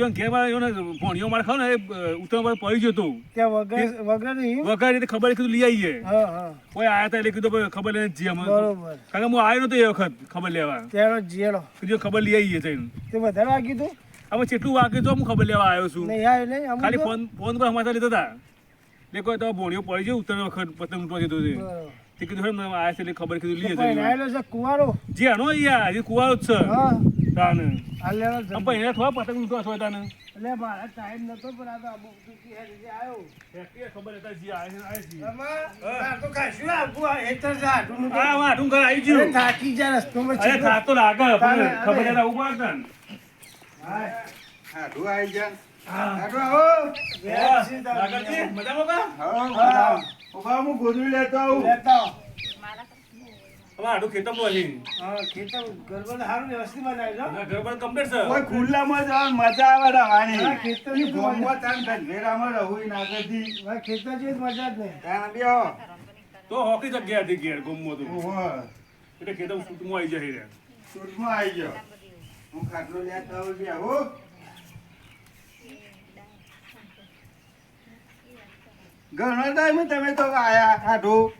યો ઘેર મારે યો ભોણિયો મારે ખાવ ને એ ઉત્તર પડી ગયો તો ત્યાં વગર વગર વગર એટલે ખબર કીધું લઈ આવીએ હા હા. કોઈ આયા તા એટલે કીધું ખબર લઈને જઈએ બરોબર. કારણ કે હું આવ્યો નતો એ વખત ખબર લેવા. ત્યાંનો જીએલો કીધું ખબર લઈ આવીએ થઈને તે વધારે વાગી તું? અમે કેટલું વાગે તો હું ખબર લેવા આવ્યો છું. નહીં આવ્યો નહીં? ખાલી ફોન ફોન પર હમાતા લીધા હતા. એટલે કોઈ તો ભોણિયો પડી ગયો ઉત્તર વખત પતંગ ઉઠવા જતો છે તે કીધું આયા છે એટલે ખબર કીધું લઈએ તો કુવારો? જે હણો યાર હજી કુવારો જ છે. હા. તાને એને થોડા પતંગ ઉઠવા છો તાને એટલે મારા ટાઈમ નતો પણ આ તો અમુક દુઃખી હેડ જે આવ્યો ફેક્ટરી ખબર હતા જે આયા છે છે આમાં તો ખાશું આપવું આ હેતર છે આટલું તો. આ વાટું ઘર આવી ગયું થાકી અરે. લાગે પણ ખબર હતા ઊભા હતા હા. હાડું આવી જાય હા. આવો મજામાં કા? હા. ઊભા હું ગોદડું લેતો આવું લેતા આવો. હવે આડું ખેતરમાં છે. હા, ખેતર ગરબડ સારું વ્યવસ્થિત બનાવ્યું છે, હો. અને ઘર બાર complete છે. કોઈ ખુલ્લામાં જવાનું મજા આવે રહેવાની ખેતર ઈ ગોમમાં તાન ધનભેરામાં રહું ઈ નાગરથી. હા, ખેતર જેવી મજા જ નહીં તાન બેહો. તો હોકી જગ્યા હતી ઘેર ગુમમાં તો. એટલે ખેતરમાં સૂટમાં આવી જાય રે. સૂટમાં આવી ગયો હું ખાટલો લેતો આવું બેહો. ઘણો ટાઈમ તમે તો આયા હાડું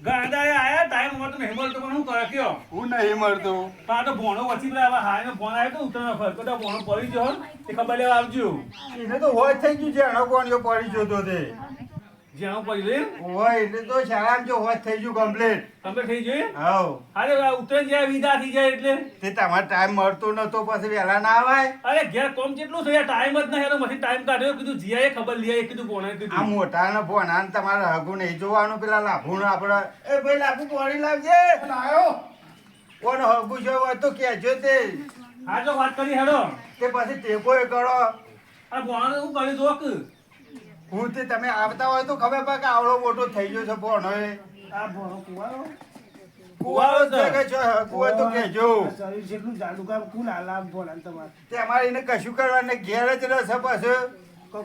ગાંડા એ આયા મળતો નહીં મળતો પણ હું કરે કયો? હું નહીં મળતો પણ આ તો ભોણો વચ્ચે પેલા આવા ફોન આવ્યો તો વખત. તો ભોણો પડી ગયો તે ખબર લેવા આવજો એને તો હોય થઈ ગયું છે એનો કોણિયો પડી ગયો તો તે જ્યાં પડી લે હોય એટલે તો શાળામાં જો હોય થઈ ગયું કમ્પ્લીટ તમને થઈ જાય હવ. અરે આ જાય વિદા થઈ જાય એટલે? તે તમારે ટાઈમ મળતો નતો પછી વહેલા ના આવાય. અરે ઘેર કોમ કેટલું છે ટાઈમ જ નહીં એનો પછી ટાઈમ કાઢ્યો કીધું જીઆઈએ ખબર લઈ આવી, કીધું ભોણે આ મોટા ને ફોન આને તમારે હગુ નહીં જોવાનું પેલા લાભું આપડે એ ભાઈ લાભુ કોણી લાવજે. આવ્યો કોણ હગુ જો હોય તો કહેજો તે. હા જો વાત કરી હેડો. તે પછી ટેકો એ કરો. આ ગોણું હું કરી દો કે હું તે તમે આવતા હોય તો ખબર પડે કે આવડો મોટો થઈ ગયો છે ફોન એ આ ભણો કુવારો? કુવારો છે કે તો કહેજો. શરીર જેટલું જાડું કામ કોણ આલામ ભોળા તમારે. તે અમારે એને કશું કરવાનું. ઘેર જ રહેશે પછી.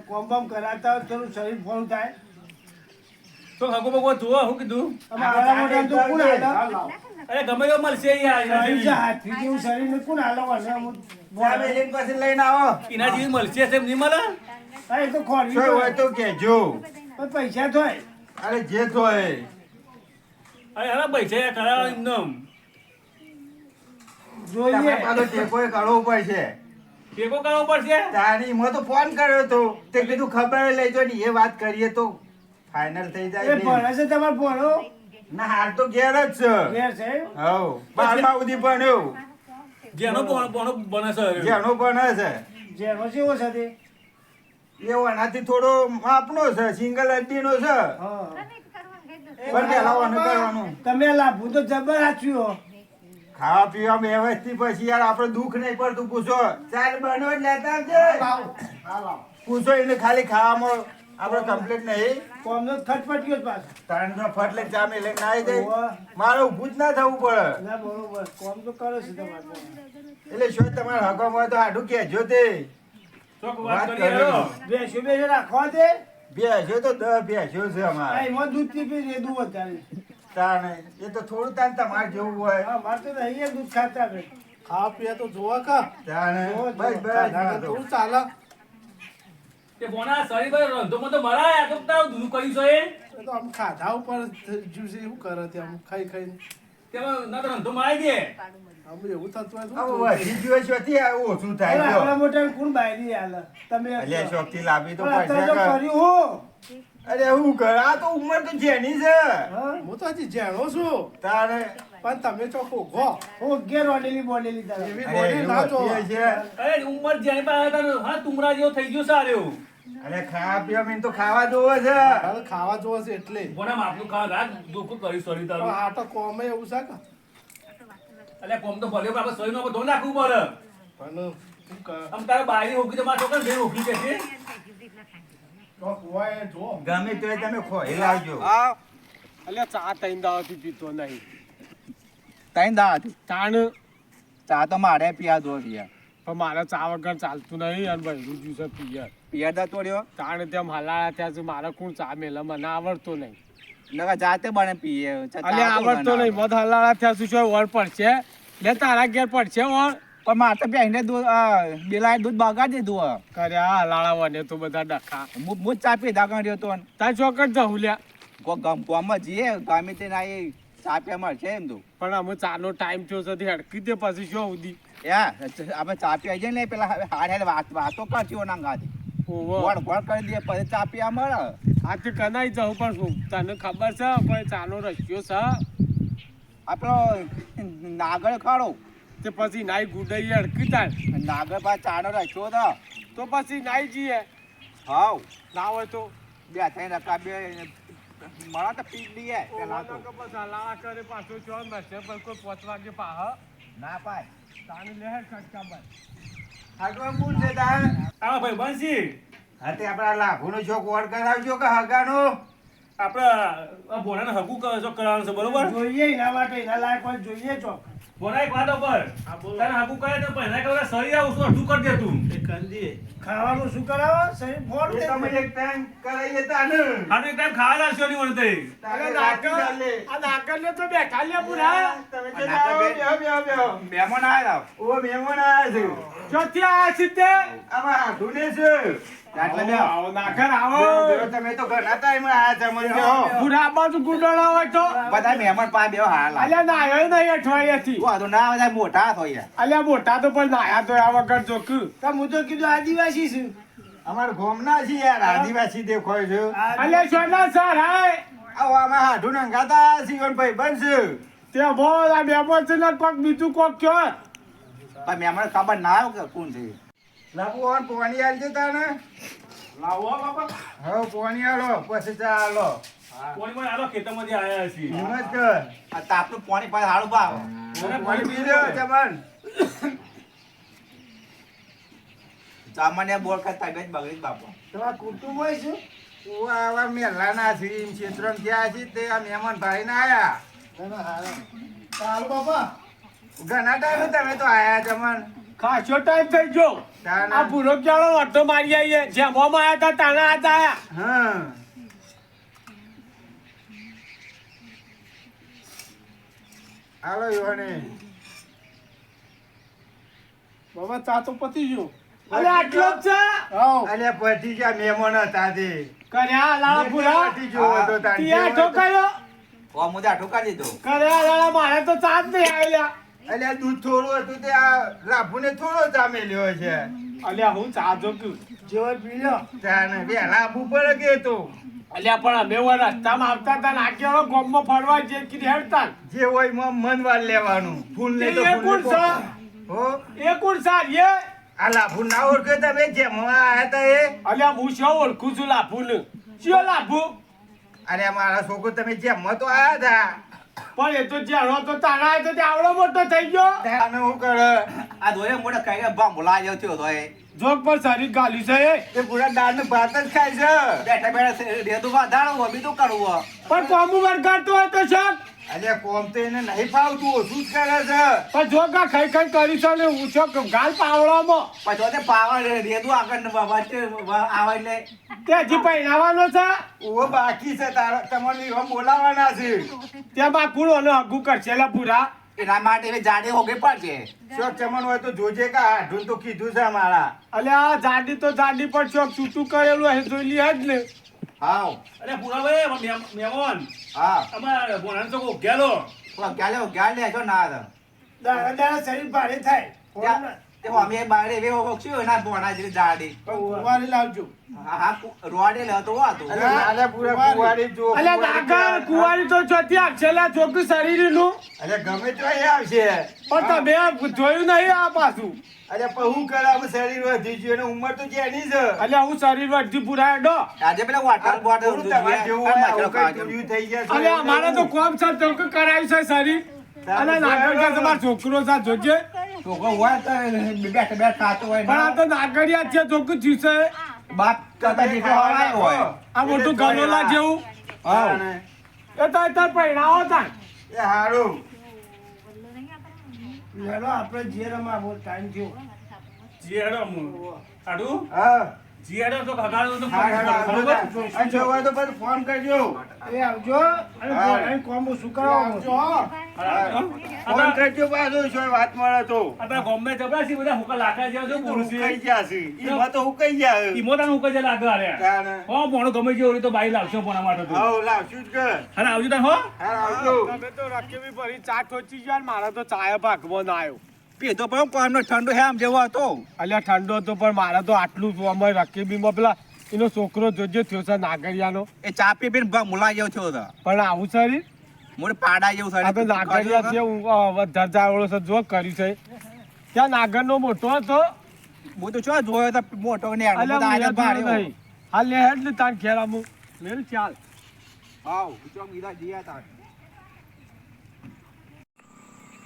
કોમ બામ કરાતા હોય તો થોડું શરીર ફોન થાય. તો હગો બગો જોવો હું કીધું. અમે આલા મોટા તો કોણ આલા અરે ગમે તેવો મળશે યાર. હાથી જેવું શરીર ને કોણ આલો અને અમુક ચા મેલીને પછી લઈને આવો. એના જેવી મળશે છે નહીં મળે? હા, તો ખોરવી હોય તો કહેજો. પૈસા થાય અરે જે થોય અરે હારા પૈસા કરાવો એમનેમ. જોઈએ. પાછો ટેકો એ કરવો પડશે. ટેકો કરવો પડશે? તારી મેં તો ફોન કર્યો તો તે કીધું ખબર લેજો ને એ વાત કરીએ તો ફાઇનલ થઈ જાય ને. ભણે છે તમારે ભણો ના હાલ તો ઘેર જ છે. ઘેર છે હવ બારમા સુધી ભણ્યો. જેનો પોણો બને છે. જેનો બને છે. જેનો જેવો છે તે. એવો એનાથી થોડો માપનો છે સિંગલ હડ્ડીનો છે. હા. પણ પેલા ઓને કરવાનું. તમે લાભું તો જબર આચ્યું ખાવા પીવા વ્યવસ્થિત પછી યાર આપણે દુઃખ નહીં પડતું પૂછો. ચાલ બનો જ લેતા જ પૂછો એને ખાલી ખાવામાં આપણે કમ્પ્લીટ નહીં. કોમનો ખટપટ્યો જ પાછો. તારણ તો ફટ લઈને ચા મેલે આવી જાય મારે ઊભું જ ના થવું પડે. ના બરોબર. કોમ તો કરે છે તમારે એટલે શું તમારે હકમ હોય તો આડું કહેજો તે. ચોક વાત વાત કરીએ કરી. હેડો. બેસ્યો બેસ્યો રાખવા દે? બેસ્યો તો દસ બેસ્યો છે આ અમારે એમાં દૂધ પી પી રેદું વધારે. તાણે એ તો થોડું તાન તમારે જેવું હોય. હા મારે તો અહીંયા દૂધ ખાતા ખાવા પીવા તો જોવા કા તાણે જો, બસ બસ. થોડું ચાલે. તે ભોણા શરીર રંધોમાં તો મરાય તો તારું દૂધ કર્યું છે એ. એ તો આમ ખાધા ઉપર થઈ ગયું કરે તે આમ ખાઈ ખાઈને? તેમાં ના તો રંધો મારી દે. આમ એવું થતું હોય હવે વધી ગયું હોય છોથી ઓછું અરે થાય આપણા મોટા કોણ બાયરી હાલે? તમે એટલે શોખથી લાવી તો પણ અત્યારે તો પડશે કર્યું હું. અરે હું કર? આ તો ઉંમર તો જેની છે. હું તો હજી જાણો છું. તારે પણ તમે ચોખ્ખો ગો હું ઘેર ઓડેલી બોડેલી તારે એવી બોડી ના એવું છે. અરે ઉંમર જેની પાસે હા તુમરા જેવો થઈ ગયો સારો અરે ખાવા પીવા મેં તો ખાવા જોવે છે. હવે ખાવા જોવે છે એટલે. કોને માપનું ખાવા રાખ દુઃખ કરી સોરી તારું. આ તો કોમે એવું છે કે? એટલે કોમ તો ભલે બાબા શરીર નો બધો રાખવું પડે. પણ આમ તારે બારી હોકી તો મારો છોકરા બેન હોકી કે છે ચોક હોય જો. ગમે તો તમે ખોઈ લાવજો અલે ચા ત્રણ દાવાથી પીતો નહીં. તઈ દાવાથી તાણ. ચા તો મારે પીયા દો પિયા પણ મારે ચા વગર ચાલતું નહીં અને ભાઈ રૂજુ પિયર પિયર પિયા દા તોડ્યો? તાણ તેમ હલાયા ત્યાં છે મારે કોણ ચા મેલા? મને આવડતો નહીં. લગા જાતે બને પીએ. અલે આવડતો નહીં. મધ હલાળા ત્યાં શું છે વળ પડશે. લે તારા ઘેર પડશે ઓર પણ મારે તો બેહીને દૂધ બેલાએ દૂધ બગાડી દીધું કર્યા હલાળા વને તો બધા ડખા. હું જ ચા પીધા કર્યો તો. તાર ચોકડ જવું લ્યા. કોઈ ગમ ગામમાં જઈએ. ગમે તે ના એ ચા પીવા મળશે એમ તો. પણ અમે ચાનો ટાઈમ થયો છે અડકી હડકી દે પછી શું સુધી આપણે ચાપી આવી જાય ને પેલા હાડ હાડ વાત વાતો કરતી ના ઓવો ગોળ ગોળ કરી દઈએ પછી ચાપી પીવા મળે. આ તો કનાઈ જવું પણ શું? તને ખબર છે કોઈ ચાનો રસ્યો છે? આપણો નાગર ખાડો તે પછી નાઈ ગુડાઈ અડકી જાય. નાગર પાસે ચાનો રાખ્યો હતો. તો પછી નાઈ જઈએ. હાવ ના હોય તો? બે થઈ રકા બે મળે તો પી લઈએ પેલા તો. તો લાળા કરે પાછો ચો મળશે પણ કોઈ પાંચ વાગે પાહ. ના પાય. તાને લે ખટકા ભાઈ આગળ કોણ છે તા આમાં ભાઈ બંસી હા તે આપણા લાખોનો શોખ વડ કરાવજો કે હગાનો? આપણે ભોણાને હગું કરે કરવાનું છે બરોબર? જોઈએ એના માટે એના લાયક જોઈએ ચોક. ભોણા એક વાત ઉપર. તને હગું કહે તો પહેલા કહેવાય સરી આવું છું અડધું કરી દે તું. એ કરી દઈએ ખાવાનું શું કરાવો? શરીર ફોડ દે. તમે એક ટાઈમ કરાઈએ તાને આનો. એક ટાઈમ ખાવા લાગશો નહીં મને તે તારે અરે રાતી આ નાગર ને તો બેઠા લે પૂરા. તમે આ તો બે- બેહો, બેહો, બેહો. મહેમાન આવ્યા ઓ મહેમાન આયા છે. ચોથી આ સીતે આમાં હાથુને છે આવો આવો તો ટાઈમ આયા છે. મને બેહો. પૂરા બાજુ ગુડોળા હોય તો? બધા મહેમાન પાસે હાલ હાલ. અલ્યા નાયો નહીં અઠવાડિયાથી. તું આ તો ના બધા મોટા થઈ અલ્યા મોટા તો પણ નાયા તો આ વગર જોક તો હું તો કીધું આદિવાસી છું. અમાર ગોમના છે યાર આદિવાસી દેખાય છે. અલ્યા સોના સર હાય આવો આમાં હાથું નંગાતા ઈવન ભાઈ બનશે તે બોલ આ બેબો છે ને કોક બીજું કોક કયો. પણ મહેમાન ખબર ના આવે કે કોણ છે? લાગુ ઓન પોણી આલજે તાને લાવો બાપા. હા પોણી આલો પછી ચા આલો. કોણમાં આલો ખેતરમાંથી આયા છે હિંમત કર. આ તાપનું પાણી પાસે હારું ભાવ. મને પાણી પી લ્યો ચમન સામાન્ય બોલ કરતા તબિયત બગડી જ બાપો. આ કુટુંબ હોય છે? ઓ આવા મેલાના છે એમ ક્ષેત્રમ થયા છે તે આ મહેમાન ભાઈ ના આયા. તમે બાપા. ઘણા ટાઈમે તમે તો આયા ચમન ખાસો ટાઈમ થઈ ગયો. આ પૂરો ક્યાળો વટો મારી આવીએ જેમ આયા હતા તાના હાથ આયા. હા. હાલો યોને બાબા તા તો પતી ગયો. અરે આટલો જ છે? અલ્યા પછી જ્યાં મહેમાન હતા તે કર્યા લાળા પૂરા પતી ગયો હતો તાન. તિયા ઠોકાયો ઓ મુદા ઠોકા દીધો. કર્યા લાળા મારે તો ચાંદ નહીં આવેલા. અલ્યા દૂધ થોડું હતું તે આ લાભુને થોડો ચામેલ્યો છે. અલ્યા હું ચા જોક્યું જેવો પીલો. તાને વહેલા આબુ પડે કે તો. અલ્યા પણ અમે ઓ રસ્તામાં આવતા હતા ને આગેવાળો ગોમમાં ફરવા જે કીધી હેડતા જે. હોય એમાં મન વાર લેવાનું. ફૂલ ને તો ફૂલ સા. હો? એ કોણ સાર એ. આ લાભુ ના ઓળખે તમે? જેમ આયા હતા એ? અલ્યા હું શું ઓળખું છું લાભુ ને શું લાભુ? અરે મારા છોકરો તમે જેમ તો આયા હતા પણ એ તો જ્યાં તો તારા હતો તે આવડો મોટો થઈ ગયો. અને હું કરે? આ દોરે મોટા કઈ બા બોલા જેવો થયો તો જોક પર શરીર ગાલી છે એ. એ પૂરા દાળ ભાત જ ખાય છે. બેઠા બેઠા રેતું બાંધાણો તો કરવું પણ કોમું વરગાડતો હોય તો શક. અરે કોમ તો એને નહીં ફાવતું ઓછું જ કરે છે. પણ જો કા ખાઈ ખાઈ કરી છે ને હું છો ગાલ પાવડામાં. પછી તે પાવર રેતું આગળ વચ્ચે આવે ને તે હજી પહેરાવાનો છે? ઓ બાકી છે તારા તમને બોલાવાના છે. ત્યાં બા કુળો હગું કરશે લા પૂરા એના માટે હવે જાડે હોગે પડશે. શોખ ચમન હોય તો જોજે કા હાડું તો કીધું છે મારા અલે આ જાડી તો જાડી પણ ચોક છૂટું કરેલું હે જોઈ લી જ ને. હાવ અરે પુરાભાઈ મેમોન. હા. અમારે ભોણાને તો ગેલો ગેલો ગાલે છો ના દાડા શરીર ભારે થાય. તે અમે બારે એવે હોક્યું ના બોના જેવી જાડી કુંવારી લાવજો. હા હા રોડે લેતો હતું અરે પૂરા કુવાડી જો અલ્યા કુંવાડી નાગર તો ચોથી આપશે લા ચોખ્ખું શરીરનું અરે ગમે તો અહીં આવશે પણ તમે જોયું નહીં આ પાછું. અરે હું કરાવું શરીર વધી ગયું અને ઉંમર તો જેની છે અલ્યા હું શરીર વધી પૂરા ડો. આજે પેલા વોટર બોટલ તમારે જેવું થઈ ગયા છે. અમારે તો કોમ છે તો કે કરાયું છે શરીર. અને નાગર કે તમારો છોકરો છે જોજે. છોકરો હોય તો બેઠા બેઠા ખાતો હોય પણ આ તો નાગરિયા છે છોકરું જીવશે બાપ કરતા હોય. આ મોટું ગલોલા જેવું. હા એ તો અત્યારે પહેરાવો તા એ હારું. લેલો આપણે જે બોલ ટાઈમ થયો. જે હેડો હું. જીયાડો તો તો અને જો હોય તો પછી ફોન કરજો એ આવજો અને હા. શું કરાવો ફોન કરજો પાછું શું વાત મળે તો આપણા ગામમાં જબરા છે બધા હુકા લાકડા જેવા છે પુરુષ છે. ગયા છે ઈમાં તો હુકાઈ ગયા લાગે. હો, ગમે જેવો તો બાઈ લાવશો પણ માટે તો. હાઉ, લાવશું જ કે. હારે આવજો હો. આવજો. તમે તો રકેબી ભરી ચા ઠોચી ગયા મારા તો ચાયા ભાગવો ના આવ્યો પીધો પણ કોમનો ઠંડો હે આમ જેવો હતો. અલ્યા ઠંડો હતો પણ મારે તો આટલું જ અમે રકેબીમાં પેલા એનો છોકરો જોજો થયો છે નાગરિયાનો. એ ચા પી પીને મુલા જેવો થયો હતો. પણ આવું શરીર મોડે મોટે પાડા જેવું આ તો નાગરિયા છે ધરજાવાળો છે જો કર્યું છે. ત્યાં નાગરનો મોટો હતો. હું તો છો જોયો તો મોટો ને હાલ લે હેડ ને તાર આમું મેલ ચાલ. આવ ચોક બીજા જીયા તા